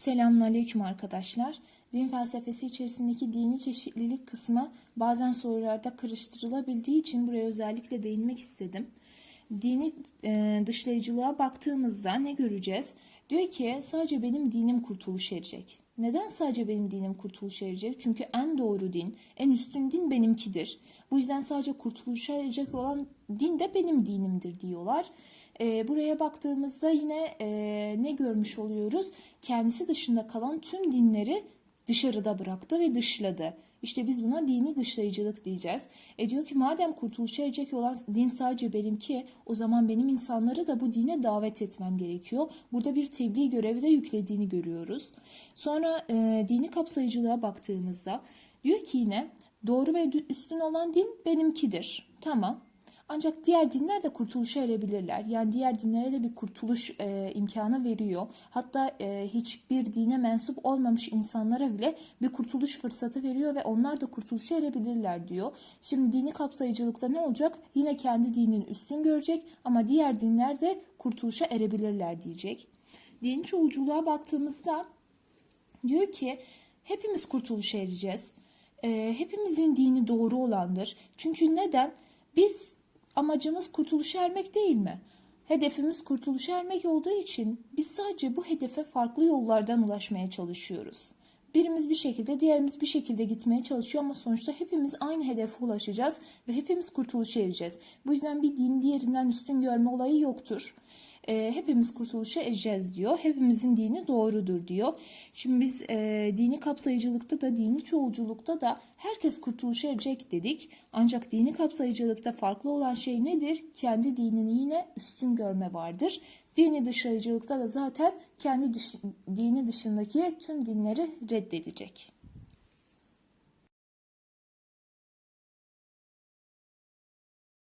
Selamünaleyküm arkadaşlar. Din felsefesi içerisindeki dini çeşitlilik kısmı bazen sorularda karıştırılabildiği için buraya özellikle değinmek istedim. Dini e, dışlayıcılığa baktığımızda ne göreceğiz? Diyor ki sadece benim dinim kurtuluş erecek. Neden sadece benim dinim kurtuluş erecek? Çünkü en doğru din, en üstün din benimkidir. Bu yüzden sadece kurtuluşa erecek olan din de benim dinimdir diyorlar. E, buraya baktığımızda yine e, ne görmüş oluyoruz? Kendisi dışında kalan tüm dinleri dışarıda bıraktı ve dışladı. İşte biz buna dini dışlayıcılık diyeceğiz. E diyor ki madem kurtuluşa erecek olan din sadece benimki o zaman benim insanları da bu dine davet etmem gerekiyor. Burada bir tebliğ görevi de yüklediğini görüyoruz. Sonra e, dini kapsayıcılığa baktığımızda diyor ki yine doğru ve üstün olan din benimkidir. Tamam. Ancak diğer dinler de kurtuluşa erebilirler. Yani diğer dinlere de bir kurtuluş e, imkanı veriyor. Hatta e, hiçbir dine mensup olmamış insanlara bile bir kurtuluş fırsatı veriyor ve onlar da kurtuluşa erebilirler diyor. Şimdi dini kapsayıcılıkta ne olacak? Yine kendi dinini üstün görecek ama diğer dinler de kurtuluşa erebilirler diyecek. Dini çoğulculuğa baktığımızda diyor ki hepimiz kurtuluşa ereceğiz. E, hepimizin dini doğru olandır. Çünkü neden? Biz amacımız kurtuluşa ermek değil mi? Hedefimiz kurtuluşa ermek olduğu için biz sadece bu hedefe farklı yollardan ulaşmaya çalışıyoruz. Birimiz bir şekilde, diğerimiz bir şekilde gitmeye çalışıyor ama sonuçta hepimiz aynı hedefe ulaşacağız ve hepimiz kurtuluşa ereceğiz. Bu yüzden bir din diğerinden üstün görme olayı yoktur. E, hepimiz kurtuluşa ereceğiz diyor. Hepimizin dini doğrudur diyor. Şimdi biz e, dini kapsayıcılıkta da dini çoğulculukta da herkes kurtuluşa erecek dedik. Ancak dini kapsayıcılıkta farklı olan şey nedir? Kendi dinini yine üstün görme vardır. Dini dışlayıcılıkta da zaten kendi dış, dini dışındaki tüm dinleri reddedecek.